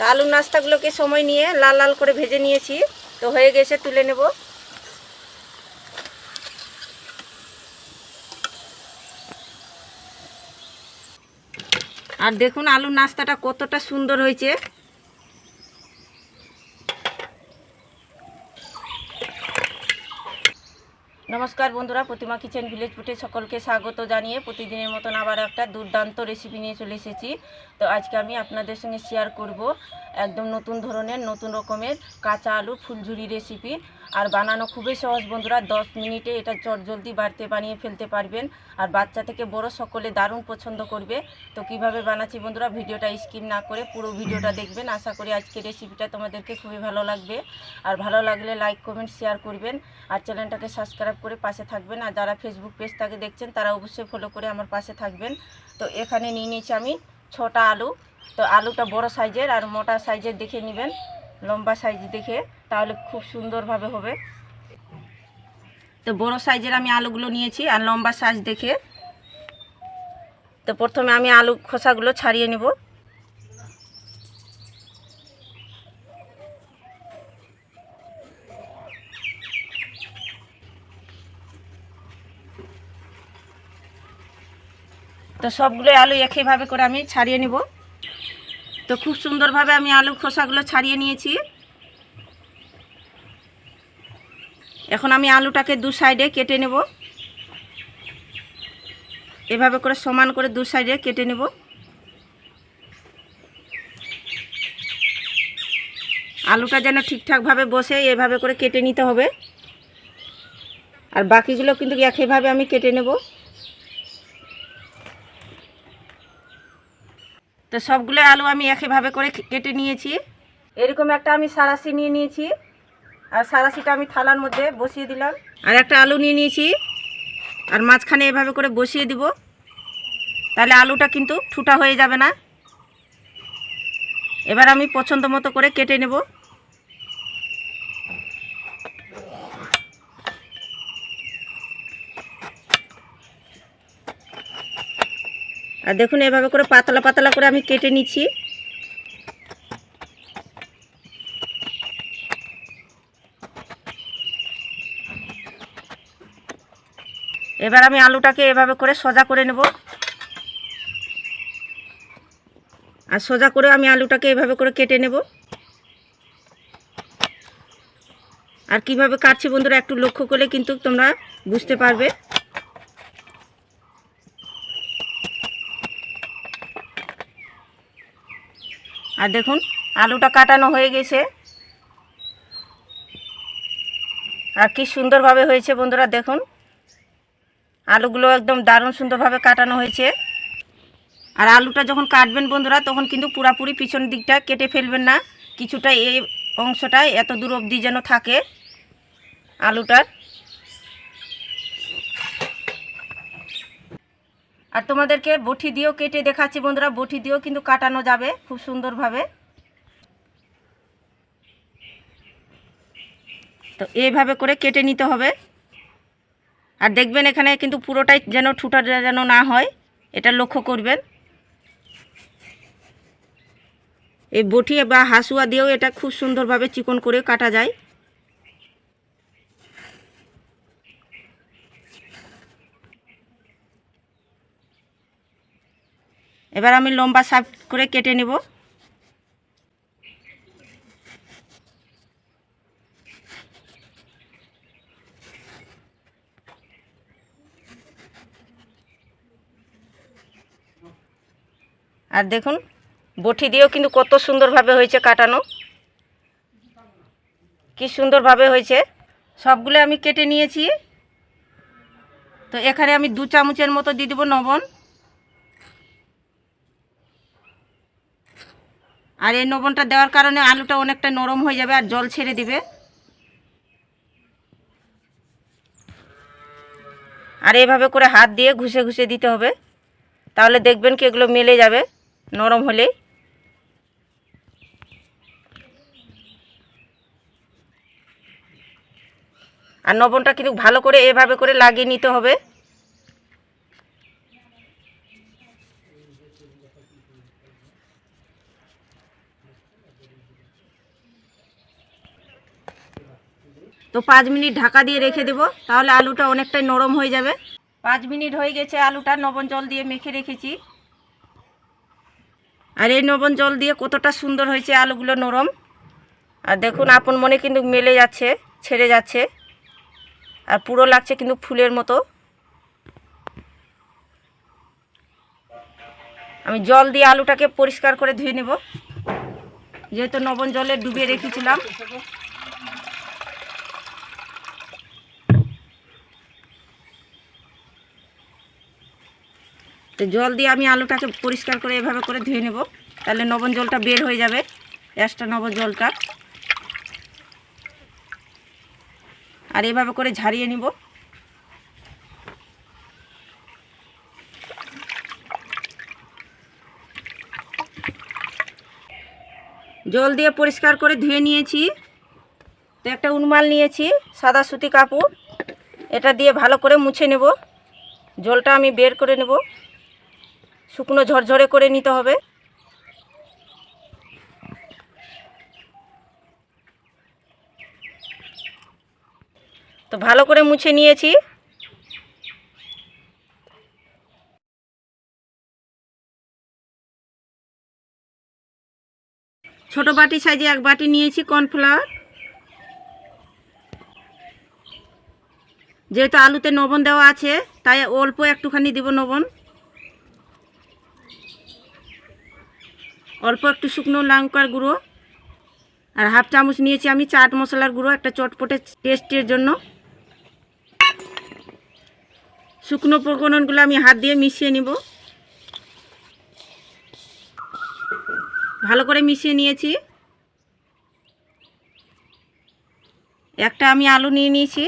তো আলুর নাস্তাগুলোকে সময় নিয়ে লাল লাল করে ভেজে নিয়েছি। তো হয়ে গেছে, তুলে নেব। আর দেখুন, আলুর নাস্তাটা কতটা সুন্দর হয়েছে। নমস্কার বন্ধুরা, প্রতিমা কিচেন ভিলেজ ফুটে সকলকে স্বাগত জানিয়ে প্রতিদিনের মতন আবার একটা দুর্দান্ত রেসিপি নিয়ে চলে এসেছি। তো আজকে আমি আপনাদের সঙ্গে শেয়ার করব একদম নতুন ধরনের, নতুন রকমের কাঁচা আলু ফুলঝুরি রেসিপি আর বানানো খুবই সহজ বন্ধুরা, দশ মিনিটে এটা চটজলদি বাড়িতে বানিয়ে ফেলতে পারবেন। আর বাচ্চা থেকে বড় সকলে দারুণ পছন্দ করবে। তো কীভাবে বানাচ্ছি বন্ধুরা, ভিডিওটা স্কিপ না করে পুরো ভিডিওটা দেখবেন। আশা করি আজকে রেসিপিটা তোমাদেরকে খুবই ভালো লাগবে। আর ভালো লাগলে লাইক কমেন্ট শেয়ার করবেন। আর চ্যানেলটাকে সাবস্ক্রাইব করে পাশে থাকবেন। আর যারা ফেসবুক পেজটাকে দেখছেন, তারা অবশ্যই ফলো করে আমার পাশে থাকবেন। তো এখানে নিয়ে নিয়েছি আমি ছটা আলু। তো আলুটা বড় সাইজের আর মোটা সাইজের দেখে নেবেন। লম্বা সাইজ দেখে, তাহলে খুব সুন্দরভাবে হবে। তো বড় সাইজের আমি আলুগুলো নিয়েছি, আর লম্বা সাইজ দেখে। তো প্রথমে আমি আলু খোসাগুলো ছাড়িয়ে নেব। তো সবগুলো আলু একইভাবে করে আমি ছাড়িয়ে নিব। তো খুব সুন্দরভাবে আমি আলু খোসাগুলো ছাড়িয়ে নিয়েছি। এখন আমি আলুটাকে দু সাইডে কেটে নেব। এভাবে করে সমান করে দু সাইডে কেটে নেব। আলুটা যেন ঠিকঠাকভাবে বসে, এভাবে করে কেটে নিতে হবে। আর বাকিগুলো কিন্তু একইভাবে আমি কেটে নেব। তো সবগুলো আলু আমি একইভাবে করে কেটে নিয়েছি। এরকম একটা আমি সারাশি নিয়ে নিয়েছি। আর সারাশিটা আমি থালার মধ্যে বসিয়ে দিলাম। আর একটা আলু নিয়ে নিয়েছি। আর মাঝখানে এভাবে করে বসিয়ে দিব। তাহলে আলুটা কিন্তু ঠুটা হয়ে যাবে না। এবার আমি পছন্দ মতো করে কেটে নেব। আর দেখুন, এভাবে করে পাতলা পাতলা করে আমি কেটে নিচ্ছি। এবার আমি আলুটাকে এভাবে করে সোজা করে নেব। আর সোজা করে আমি আলুটাকে এভাবে করে কেটে নেব। আর কীভাবে কাটছি বন্ধুরা, একটু লক্ষ্য করলে কিন্তু তোমরা বুঝতে পারবে। আর দেখুন, আলুটা কাটানো হয়ে গেছে। আর কি সুন্দরভাবে হয়েছে বন্ধুরা, দেখুন। আলুগুলো একদম দারুণ সুন্দরভাবে কাটানো হয়েছে। আর আলুটা যখন কাটবেন বন্ধুরা, তখন কিন্তু পুরাপুরি পিছন দিকটা কেটে ফেলবেন না। কিছুটা এই অংশটা এত দূর অবধি যেন থাকে আলুটার। আর তোমাদেরকে বটি দিয়েও কেটে দেখাচ্ছি বন্ধুরা, বটি দিয়েও কিন্তু কাটানো যাবে খুব সুন্দরভাবে। তো এইভাবে করে কেটে নিতে হবে। আর দেখবেন এখানে কিন্তু পুরোটাই যেন ঠুটা যেন না হয়, এটা লক্ষ্য করবেন। এই বটি বা হাসুয়া দিয়েও এটা খুব সুন্দরভাবে চিকন করে কাটা যায়। এবার আমি লম্বা সাপ করে কেটে নেব। আর দেখুন, বটি দিয়েও কিন্তু কত সুন্দরভাবে হয়েছে কাটানো। কি সুন্দরভাবে হয়েছে। সবগুলো আমি কেটে নিয়েছি। তো এখানে আমি দু চামচের মতো দিয়ে দেবো লবণ। আর এই লবণটা দেওয়ার কারণে আলুটা অনেকটা নরম হয়ে যাবে আর জল ছেড়ে দিবে। আর এভাবে করে হাত দিয়ে ঘুষে ঘুষে দিতে হবে। তাহলে দেখবেন কি এগুলো মেলে যাবে, নরম হলেই আর লবণটা কিন্তু ভালো করে এভাবে করে লাগিয়ে নিতে হবে। পাঁচ মিনিট ঢাকা দিয়ে রেখে দেবো, তাহলে আলুটা অনেকটাই নরম হয়ে যাবে। পাঁচ মিনিট হয়ে গেছে আলুটা নবন জল দিয়ে মেখে রেখেছি। আর এই নবন জল দিয়ে কতটা সুন্দর হয়েছে আলুগুলো নরম। আর দেখুন, আপন মনে কিন্তু মেলে যাচ্ছে, ছেড়ে যাচ্ছে। আর পুরো লাগছে কিন্তু ফুলের মতো। আমি জল দিয়ে আলুটাকে পরিষ্কার করে ধুয়ে নেব। যেহেতু নবন জলে ডুবিয়ে রেখেছিলাম। তো জল দিয়ে আমি আলুটাকে পরিষ্কার করে এভাবে করে ধুয়ে নেব। তাহলে নবন জলটা বের হয়ে যাবে, এক্সট্রা লবণ জলটা। আর এভাবে করে ঝারিয়ে নিব। জল দিয়ে পরিষ্কার করে ধুয়ে নিয়েছি। তো একটা উনমাল নিয়েছি, সাদা সুতি কাপড়। এটা দিয়ে ভালো করে মুছে নেব। জলটা আমি বের করে নেব। শুকনো ঝরঝরে করে নিতে হবে। তো ভালো করে মুছে নিয়েছি। ছোট বাটি সাইজে এক বাটি নিয়েছি কর্নফ্লাওয়ার। যেহেতু আলুতে নবন দেওয়া আছে, তাই অল্প একটুখানি দিব লবণ অল্প একটু শুকনো লঙ্কার গুঁড়ো আর হাফ চামচ নিয়েছি আমি চাট মশলার গুঁড়ো, একটা চটপটে টেস্টের জন্য। শুকনো প্রকরণগুলো আমি হাত দিয়ে মিশিয়ে নিব। ভালো করে মিশিয়ে নিয়েছি। একটা আমি আলু নিয়ে নিয়েছি।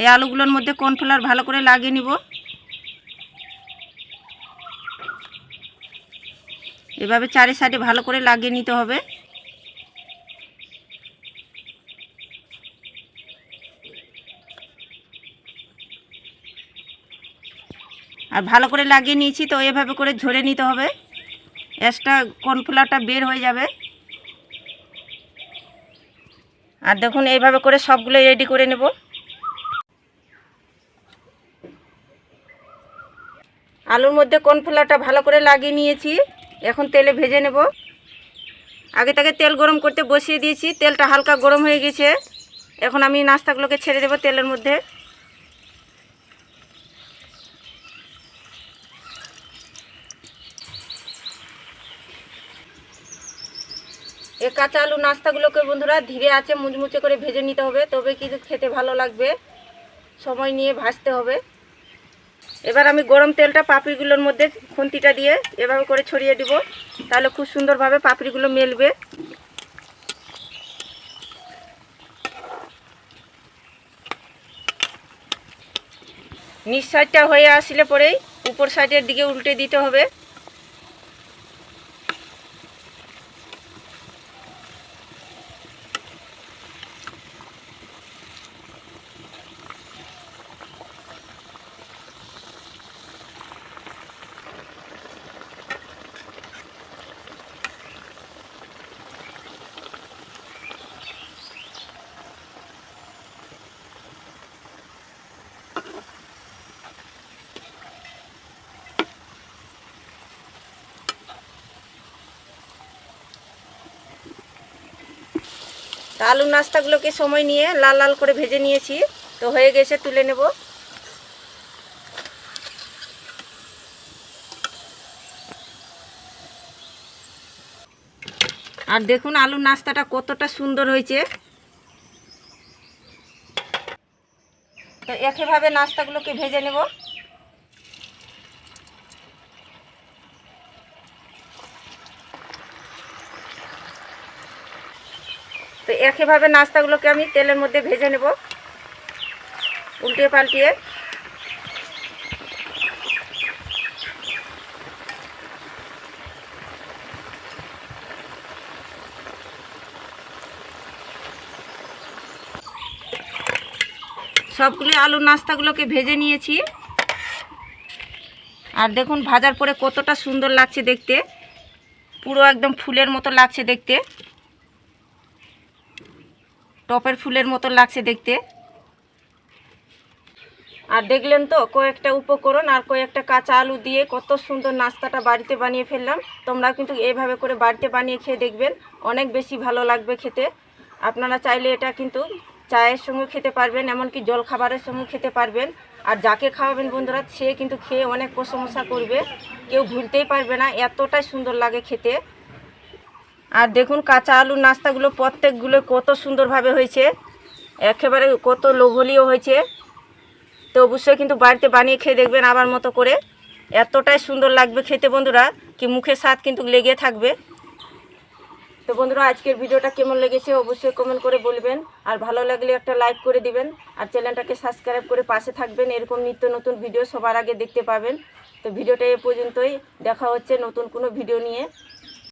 এই আলুগুলোর মধ্যে কর্নফ্লাওয়ার ভালো করে লাগিয়ে নিব। এভাবে চারি সাইডে ভালো করে লাগিয়ে নিতে হবে। আর ভালো করে লাগিয়ে নিয়েছি, তো এভাবে করে ঝরে নিতে হবে। এক্সট্রা কর্নফ্লাওয়ারটা বের হয়ে যাবে। আর দেখুন, এইভাবে করে সবগুলো রেডি করে নেব। আলুর মধ্যে কর্নফ্লাওয়ারটা ভালো করে লাগিয়ে নিয়েছি। এখন তেলে ভেজে নেব। আগে তাকে তেল গরম করতে বসিয়ে দিয়েছি, তেলটা হালকা গরম হয়ে গেছে। এখন আমি নাস্তাগুলোকে ছেড়ে দেবো তেলের মধ্যে। এই কাঁচা আলু নাস্তাগুলোকে বন্ধুরা ধীরে আছে, মুচমুচে করে ভেজে নিতে হবে, তবে কিন্তু খেতে ভালো লাগবে। সময় নিয়ে ভাজতে হবে। এবার আমি গরম তেলটা পাপড়িগুলোর মধ্যে খুন্তিটা দিয়ে এভাবে করে ছড়িয়ে দিব। তাহলে খুব সুন্দরভাবে পাপড়িগুলো মেলবে। নিচ সাইডটা হয়ে আসলে পরেই উপর সাইডের দিকে উল্টে দিতে হবে। তা আলুর নাস্তাগুলোকে সময় নিয়ে লাল লাল করে ভেজে নিয়েছি। তো হয়ে গেছে, তুলে নেব। আর দেখুন আলুর নাস্তাটা কতটা সুন্দর হয়েছে। তো একইভাবে নাস্তাগুলোকে ভেজে নেব। তো একইভাবে নাস্তাগুলোকে আমি তেলের মধ্যে ভেজে নেব। উল্টিয়ে পাল্টিয়ে। সবগুলো আলুর নাস্তাগুলোকে ভেজে নিয়েছি। আর দেখুন ভাজার পরে কতটা সুন্দর লাগছে দেখতে। পুরো একদম ফুলের মতো লাগছে দেখতে। টপের ফুলের মতো লাগছে দেখতে। আর দেখলেন তো, কয়েকটা উপকরণ আর কয়েকটা কাঁচা আলু দিয়ে কত সুন্দর নাস্তাটা বাড়িতে বানিয়ে ফেললাম। তোমরা কিন্তু এভাবে করে বাড়িতে বানিয়ে খেয়ে দেখবেন, অনেক বেশি ভালো লাগবে খেতে। আপনারা চাইলে এটা কিন্তু চায়ের সঙ্গে খেতে পারবেন, এমনকি জল খাবারের সঙ্গে খেতে পারবেন। আর যাকে খাওয়াবেন বন্ধুরা, সে কিন্তু খেয়ে অনেক প্রশংসা করবে। কেউ ভুলতেই পারবে না, এতটাই সুন্দর লাগে খেতে। আর দেখুন কাঁচা আলুর নাস্তাগুলো প্রত্যেকগুলো কত সুন্দরভাবে হয়েছে। একেবারে কত লোভনীয় হয়েছে। তো অবশ্যই কিন্তু বাড়িতে বানিয়ে খেয়ে দেখবেন আবার মতো করে। এতটাই সুন্দর লাগবে খেতে বন্ধুরা, কি মুখে স্বাদ কিন্তু লেগে থাকবে। তো বন্ধুরা, আজকের ভিডিওটা কেমন লেগেছে অবশ্যই কমেন্ট করে বলবেন। আর ভালো লাগলে একটা লাইক করে দিবেন। আর চ্যানেলটাকে সাবস্ক্রাইব করে পাশে থাকবেন। এরকম নিত্য নতুন ভিডিও সবার আগে দেখতে পাবেন। তো ভিডিওটা এ পর্যন্তই। দেখা হচ্ছে নতুন কোনো ভিডিও নিয়ে।